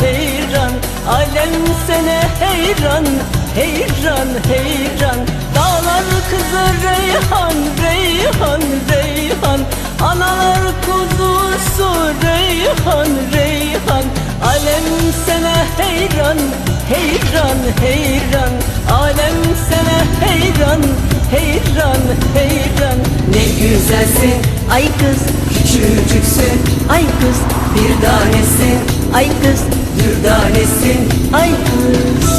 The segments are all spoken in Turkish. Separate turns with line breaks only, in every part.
heyran Alem sene heyran Heyran heyran. Dağlar kızı reyhan Reyhan reyhan. Analar kuzusu Reyhan reyhan. Alem sene heyran Heyran heyran. Alem sene heyran Heyran heyran.
Ne güzelsin
Ay kız
küçücüksün.
Ay kız
Bir tanesin
Ay kız
dürdanesin
Ay kız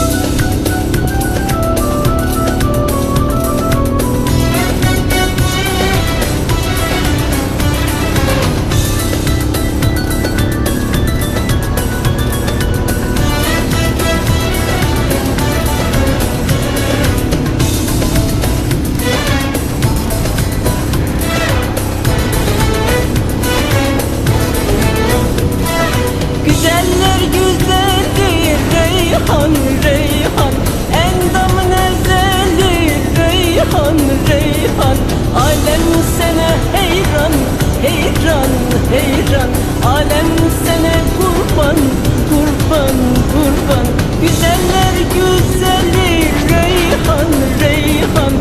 heyran Alem sene kurban Kurban kurban. Güzeller güzeli Reyhan Reyhan.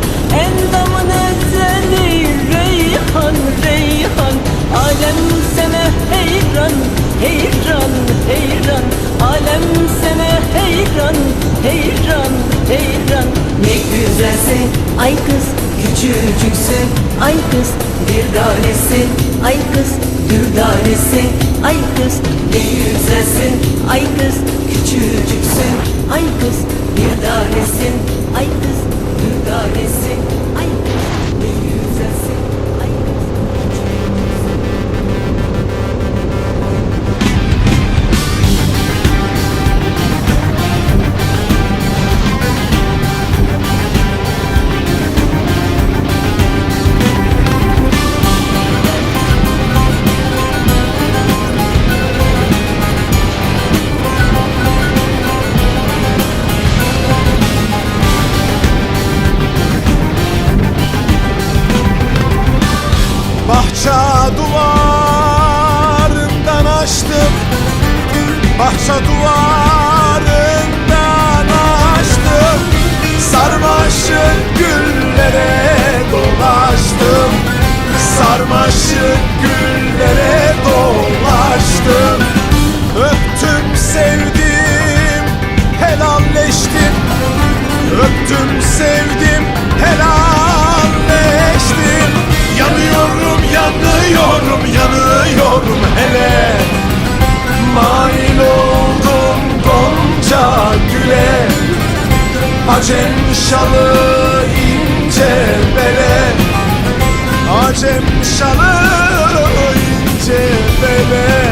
Endamın ezeli Reyhan Reyhan. Alem sene heyran Heyran heyran. Alem sene heyran Heyran heyran.
Ne güzelsin
Ay kız
küçücüksün
Ay kız
Bir tanesin
Ay kız
dürdanesin
Ay kız
Ne güzelsin
Ay kız
küçücüksün.
Ay kız
Bir tanesin
Ay kız
dürdanesin
Sarmaşık güllere dolaştım. Öptüm sevdim helalleştim. Öptüm sevdim helalleştim. Yanıyorum yanıyorum yanıyorum hele. Mail oldum gonca güle. Acem şalı ince bele Acem şalı ince bele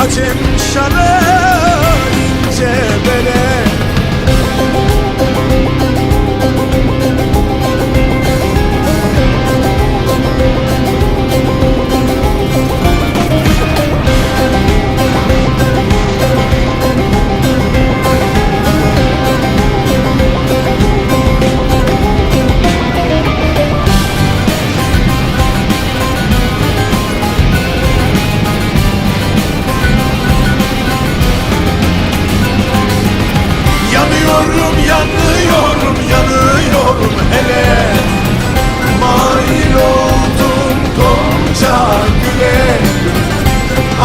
acem şarap.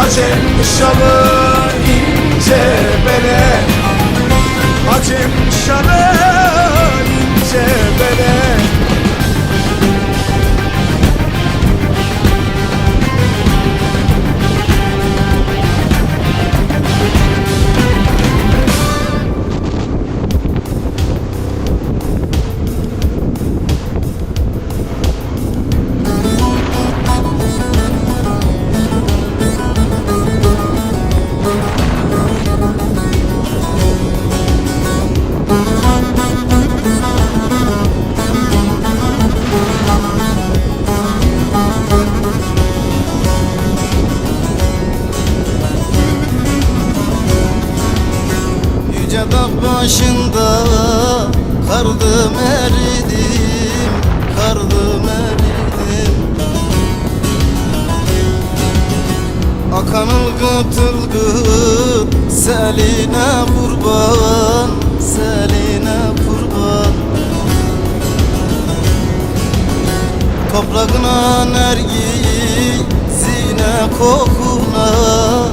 Acem şalı ince bele.
Acem şalı kardım eridim Kardım eridim. Akan ılgıt ılgıt seline kurban Seline kurban. Toprağına nergiyi zine kokuna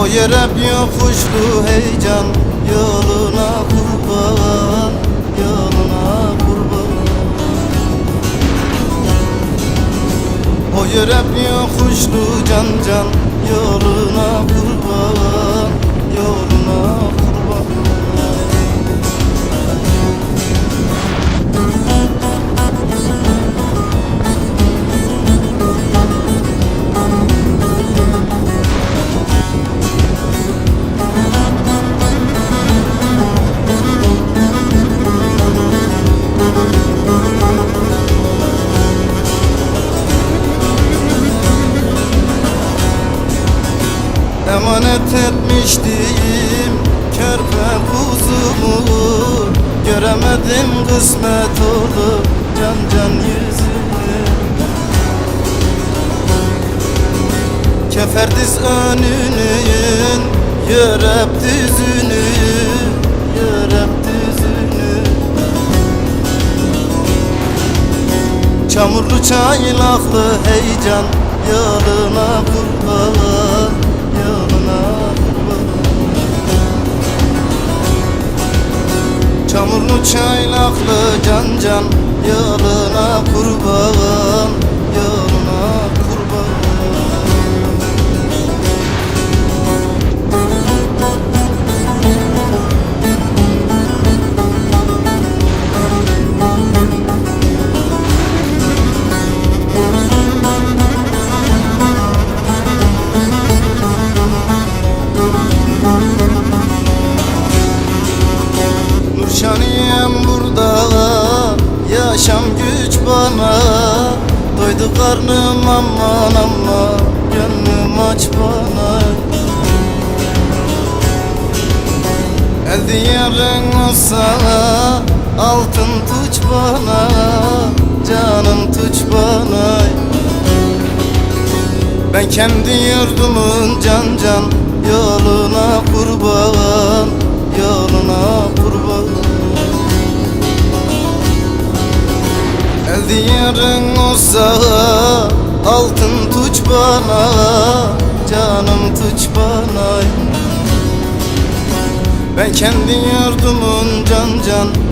O yere bir yokuşlu heyecan Yoluna kurban Yoluna kurban. O yere bir yokuşlu can can Yoluna Keferdiz önünün Yörep düzünü Yörep düzünü Çamurlu çaylaklı heyecan Yoluna kurban Yoluna kurban Çamurlu çaylaklı can can Yoluna kurban karnım aman ama Gönlüm aç bana. El diyarın olsa Altın tuç bana Canım tuç bana. Ben kendi yurdumun can can Yoluna kurban Yoluna kurban El diyarın olsa Altın tuç bana Canım tuç bana. Ben kendi yurdumun can can